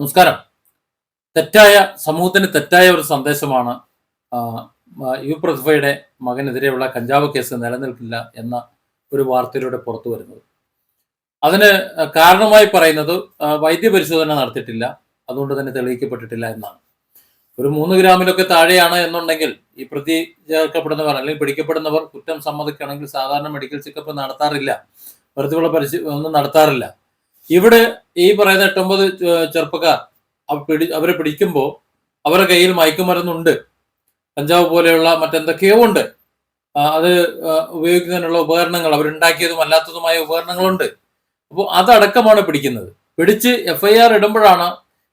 നമസ്കാരം. തെറ്റായ സമൂഹത്തിന് തെറ്റായ ഒരു സന്ദേശമാണ് യു പ്രതിഭയുടെ മകനെതിരെയുള്ള കഞ്ചാവ് കേസ് നിലനിൽക്കില്ല എന്ന ഒരു വാർത്തയിലൂടെ പുറത്തു വരുന്നത്. അതിന് കാരണമായി പറയുന്നത് വൈദ്യപരിശോധന നടത്തിയിട്ടില്ല. അതുകൊണ്ട് തന്നെ തെളിയിക്കപ്പെട്ടിട്ടില്ല എന്നാണ്. ഒരു മൂന്ന് ഗ്രാമിലൊക്കെ താഴെയാണ് എന്നുണ്ടെങ്കിൽ ഈ പ്രതി ചേർക്കപ്പെടുന്നവർ അല്ലെങ്കിൽ പിടിക്കപ്പെടുന്നവർ കുറ്റം സമ്മതിക്കുകയാണെങ്കിൽ സാധാരണ മെഡിക്കൽ ചെക്കപ്പ് നടത്താറില്ല. വെറുതെയുള്ള പരിശോ ഒന്നും നടത്താറില്ല. ഇവിടെ ഈ പറയുന്ന എട്ടൊമ്പത് ചെറുപ്പക്കാർ പിടി അവരെ പിടിക്കുമ്പോൾ അവരുടെ കയ്യിൽ മയക്കുമരുന്നുണ്ട്. കഞ്ചാവ് പോലെയുള്ള മറ്റെന്തൊക്കെയോ ഉണ്ട്. അത് ഉപയോഗിക്കുന്നതിനുള്ള ഉപകരണങ്ങൾ അവരുണ്ടാക്കിയതും അല്ലാത്തതുമായ ഉപകരണങ്ങളുണ്ട്. അപ്പോൾ അതടക്കമാണ് പിടിക്കുന്നത്. പിടിച്ച് എഫ് ഐ ആർ ഇടുമ്പോഴാണ്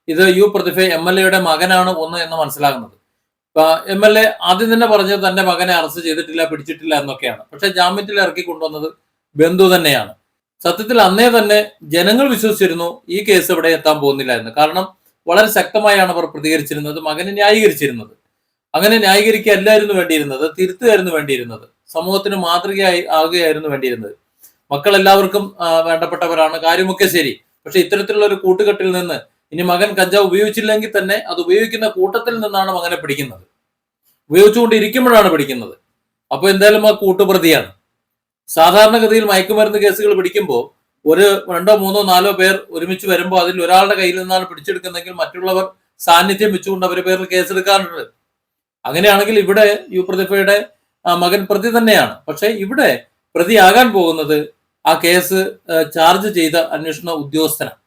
ഇത് യു പ്രതിഭ എം എൽ എയുടെ മകനാണ് ഒന്ന് എന്ന് മനസ്സിലാകുന്നത്. എം എൽ എ ആദ്യം തന്നെ പറഞ്ഞത് തന്റെ മകനെ അറസ്റ്റ് ചെയ്തിട്ടില്ല പിടിച്ചിട്ടില്ല എന്നൊക്കെയാണ്. പക്ഷെ ജാമ്യത്തിൽ ഇറക്കി കൊണ്ടുവന്നത് ബന്ധു തന്നെയാണ്. സത്യത്തിൽ അന്നേ തന്നെ ജനങ്ങൾ വിശ്വസിച്ചിരുന്നു ഈ കേസ് ഇവിടെ എത്താൻ പോകുന്നില്ല എന്ന്. കാരണം വളരെ ശക്തമായാണ് അവർ പ്രതികരിച്ചിരുന്നത് മകനെ ന്യായീകരിച്ചിരുന്നത്. അങ്ങനെ ന്യായീകരിക്കുകയല്ലായിരുന്നു വേണ്ടിയിരുന്നത് തിരുത്തുകയായിരുന്നു വേണ്ടിയിരുന്നത് സമൂഹത്തിന് മാതൃകയായി ആകുകയായിരുന്നു വേണ്ടിയിരുന്നത്. മക്കൾ എല്ലാവർക്കും വേണ്ടപ്പെട്ടവരാണ്. കാര്യമൊക്കെ ശരി. പക്ഷെ ഇത്തരത്തിലുള്ള ഒരു കൂട്ടുകെട്ടിൽ നിന്ന് ഇനി മകൻ കഞ്ചാവ് ഉപയോഗിച്ചില്ലെങ്കിൽ തന്നെ അത് ഉപയോഗിക്കുന്ന കൂട്ടത്തിൽ നിന്നാണ് മകനെ പിടിക്കുന്നത്. ഉപയോഗിച്ചുകൊണ്ടിരിക്കുമ്പോഴാണ് പിടിക്കുന്നത്. അപ്പൊ എന്തായാലും ആ കൂട്ടുപ്രതിയാണ്. സാധാരണഗതിയിൽ മയക്കുമരുന്ന് കേസുകൾ പിടിക്കുമ്പോൾ ഒരു രണ്ടോ മൂന്നോ നാലോ പേർ ഒരുമിച്ച് വരുമ്പോൾ അതിൽ ഒരാളുടെ കയ്യിൽ നിന്നാണ് പിടിച്ചെടുക്കുന്നതെങ്കിൽ മറ്റുള്ളവർ സാന്നിധ്യം വെച്ചുകൊണ്ട് അവരുടെ പേരിൽ കേസെടുക്കാറുണ്ട്. അങ്ങനെയാണെങ്കിൽ ഇവിടെ യു പ്രതിഭയുടെ മകൻ പ്രതി തന്നെയാണ്. പക്ഷേ ഇവിടെ പ്രതിയാകാൻ പോകുന്നത് ആ കേസ് ചാർജ് ചെയ്ത അന്വേഷണ ഉദ്യോഗസ്ഥനാണ്.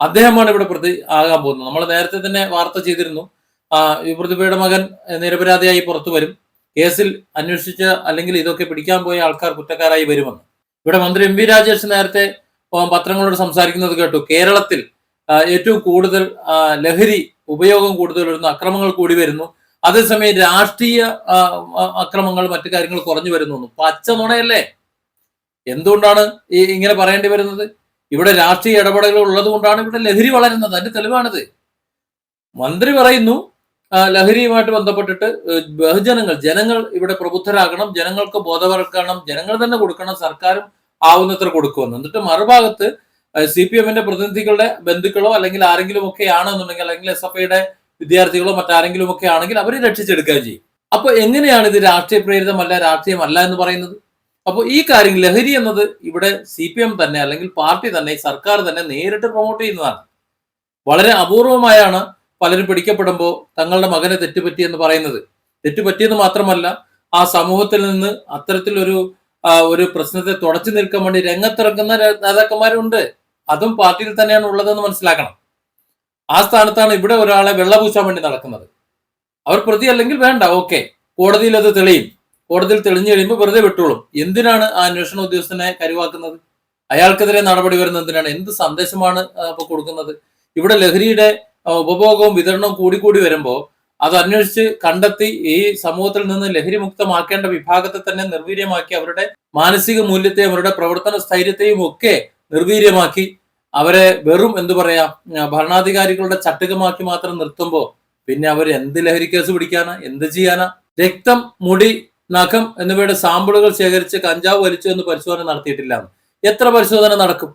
അദ്ദേഹമാണ് ഇവിടെ പ്രതി ആകാൻ പോകുന്നത്. നമ്മൾ നേരത്തെ തന്നെ വാർത്ത ചെയ്തിരുന്നു. യു പ്രതിഭയുടെ മകൻ നിരപരാധിയായി പുറത്തു വരും. കേസിൽ അന്വേഷിച്ച അല്ലെങ്കിൽ ഇതൊക്കെ പിടിക്കാൻ പോയ ആൾക്കാർ കുറ്റക്കാരായി വരുമെന്ന്. ഇവിടെ മന്ത്രി എം വി രാജേഷ് നേരത്തെ പത്രങ്ങളോട് സംസാരിക്കുന്നത് കേട്ടു. കേരളത്തിൽ ഏറ്റവും കൂടുതൽ ലഹരി ഉപയോഗം കൂടുതൽ വരുന്നു അക്രമങ്ങൾ കൂടി വരുന്നു. അതേസമയം രാഷ്ട്രീയ അക്രമങ്ങൾ മറ്റു കാര്യങ്ങൾ കുറഞ്ഞു വരുന്നു. പച്ച നുണയല്ലേ? എന്തുകൊണ്ടാണ് ഈ ഇങ്ങനെ പറയേണ്ടി വരുന്നത്? ഇവിടെ രാഷ്ട്രീയ ഇടപെടലുകൾ ഉള്ളത് കൊണ്ടാണ് ഇവിടെ ലഹരി വളരുന്നത്. അതിന്റെ തെളിവാണിത്. മന്ത്രി പറയുന്നു ലഹരിയുമായിട്ട് ബന്ധപ്പെട്ടിട്ട് ബഹുജനങ്ങൾ ജനങ്ങൾ ഇവിടെ പ്രബുദ്ധരാകണം ജനങ്ങൾക്ക് ബോധവൽക്കരണം ജനങ്ങൾ തന്നെ കൊടുക്കണം സർക്കാരും ആവുന്നത്ര കൊടുക്കുമെന്ന്. എന്നിട്ട് മറുഭാഗത്ത് സി പി എമ്മിന്റെ പ്രതിനിധികളുടെ ബന്ധുക്കളോ അല്ലെങ്കിൽ ആരെങ്കിലും ഒക്കെ ആണെന്നുണ്ടെങ്കിൽ അല്ലെങ്കിൽ എസ് എഫ് ഐയുടെ വിദ്യാർത്ഥികളോ മറ്റാരെങ്കിലും ഒക്കെ ആണെങ്കിൽ അവരെ രക്ഷിച്ചെടുക്കുകയും ചെയ്യും. അപ്പൊ എങ്ങനെയാണ് ഇത് രാഷ്ട്രീയ പ്രേരിതമല്ല രാഷ്ട്രീയമല്ല എന്ന് പറയുന്നത്? അപ്പോൾ ഈ കാര്യം ലഹരി എന്നത് ഇവിടെ സി പി എം തന്നെ അല്ലെങ്കിൽ പാർട്ടി തന്നെ സർക്കാർ തന്നെ നേരിട്ട് പ്രൊമോട്ട് ചെയ്യുന്നതാണ്. വളരെ അപൂർവമായാണ് പലരും പിടിക്കപ്പെടുമ്പോൾ തങ്ങളുടെ മകനെ തെറ്റുപറ്റി എന്ന് പറയുന്നത്. തെറ്റുപറ്റിയെന്ന് മാത്രമല്ല ആ സമൂഹത്തിൽ നിന്ന് അത്തരത്തിലൊരു ഒരു പ്രശ്നത്തെ തുടച്ചു നിൽക്കാൻ വേണ്ടി രംഗത്തിറങ്ങുന്ന നേതാക്കന്മാരുണ്ട് അതും പാർട്ടിയിൽ തന്നെയാണ് ഉള്ളതെന്ന് മനസ്സിലാക്കണം. ആ സ്ഥാനത്താണ് ഇവിടെ ഒരാളെ വെള്ളപൂശാൻ വേണ്ടി നടക്കുന്നത്. അവർ പ്രതി അല്ലെങ്കിൽ വേണ്ട ഓക്കെ. കോടതിയിൽ അത് തെളിയും. കോടതിയിൽ തെളിഞ്ഞു കഴിയുമ്പോൾ വെറുതെ വിട്ടോളും. എന്തിനാണ് ആ അന്വേഷണ ഉദ്യോഗസ്ഥനെ കരുവാക്കുന്നത്? അയാൾക്കെതിരെ നടപടി വരുന്നത് എന്തിനാണ്? എന്ത് സന്ദേശമാണ് അപ്പൊ കൊടുക്കുന്നത്? ഇവിടെ ലഹരിയുടെ ഉപഭോഗവും വിതരണവും കൂടിക്കൂടി വരുമ്പോൾ അത് അന്വേഷിച്ച് കണ്ടെത്തി ഈ സമൂഹത്തിൽ നിന്ന് ലഹരി മുക്തമാക്കേണ്ട വിഭാഗത്തെ തന്നെ നിർവീര്യമാക്കി അവരുടെ മാനസിക മൂല്യത്തെ അവരുടെ പ്രവർത്തന സ്ഥൈര്യത്തെയും ഒക്കെ നിർവീര്യമാക്കി അവരെ വെറും എന്തു പറയാ ഭരണാധികാരികളുടെ ചട്ടുകമാക്കി മാത്രം നിർത്തുമ്പോൾ പിന്നെ അവർ എന്ത് ലഹരി കേസ് പിടിക്കാനാ എന്ത് ചെയ്യാനാ? രക്തം മുടി നഖം എന്നിവയുടെ സാമ്പിളുകൾ ശേഖരിച്ച് കഞ്ചാവ് വലിച്ചു എന്ന് പരിശോധന നടത്തിയിട്ടില്ല. എത്ര പരിശോധന നടക്കും?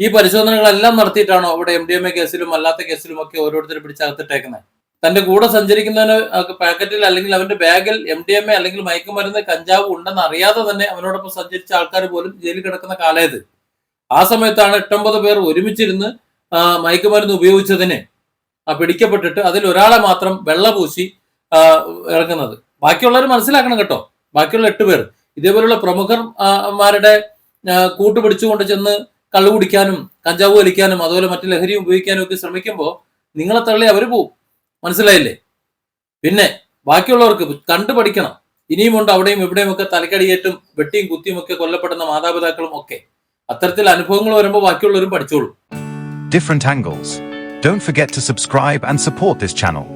ഈ പരിശോധനകളെല്ലാം നടത്തിയിട്ടാണോ അവിടെ എം ഡി എം എ കേസിലും അല്ലാത്ത കേസിലും ഒക്കെ ഓരോരുത്തരെ പിടിച്ചകത്തിട്ടേക്കുന്നത് തന്റെ കൂടെ സഞ്ചരിക്കുന്നവന് പാക്കറ്റിൽ അല്ലെങ്കിൽ അവന്റെ ബാഗിൽ എം ഡി എം എ അല്ലെങ്കിൽ മയക്കുമരുന്ന് കഞ്ചാവ് ഉണ്ടെന്ന് അറിയാതെ തന്നെ അവനോടൊപ്പം സഞ്ചരിച്ച ആൾക്കാർ പോലും ജയിലിൽ കിടക്കുന്ന കാലയത്. ആ സമയത്താണ് എട്ടൊമ്പത് പേർ ഒരുമിച്ചിരുന്ന് മയക്കുമരുന്ന് ഉപയോഗിച്ചതിന് പിടിക്കപ്പെട്ടിട്ട് അതിൽ ഒരാളെ മാത്രം വെള്ള പൂശി ബാക്കിയുള്ളവർ മനസ്സിലാക്കണം കേട്ടോ. ബാക്കിയുള്ള എട്ട് പേർ. ഇതേപോലുള്ള പ്രമുഖർമാരുടെ കൂട്ടുപിടിച്ചുകൊണ്ട് ചെന്ന് കള്ളു കുടിക്കാനും കഞ്ചാവ് വലിക്കാനും അതുപോലെ മറ്റു ലഹരി ഉപയോഗിക്കാനും ഒക്കെ ശ്രമിക്കുമ്പോൾ നിങ്ങളെ തള്ളി അവർ പോവും. മനസ്സിലായില്ലേ? പിന്നെ ബാക്കിയുള്ളവർക്ക് കണ്ടു പഠിക്കണം. ഇനിയുമുണ്ട് അവിടെയും ഇവിടെയും ഒക്കെ തലക്കടിയേറ്റും വെട്ടിയും കുത്തിയും ഒക്കെ കൊല്ലപ്പെടുന്ന മാതാപിതാക്കളും ഒക്കെ. അത്തരത്തിൽ അനുഭവങ്ങൾ വരുമ്പോൾ ബാക്കിയുള്ളവരും പഠിച്ചോളൂ. Different angles. Don't forget to subscribe and support this channel.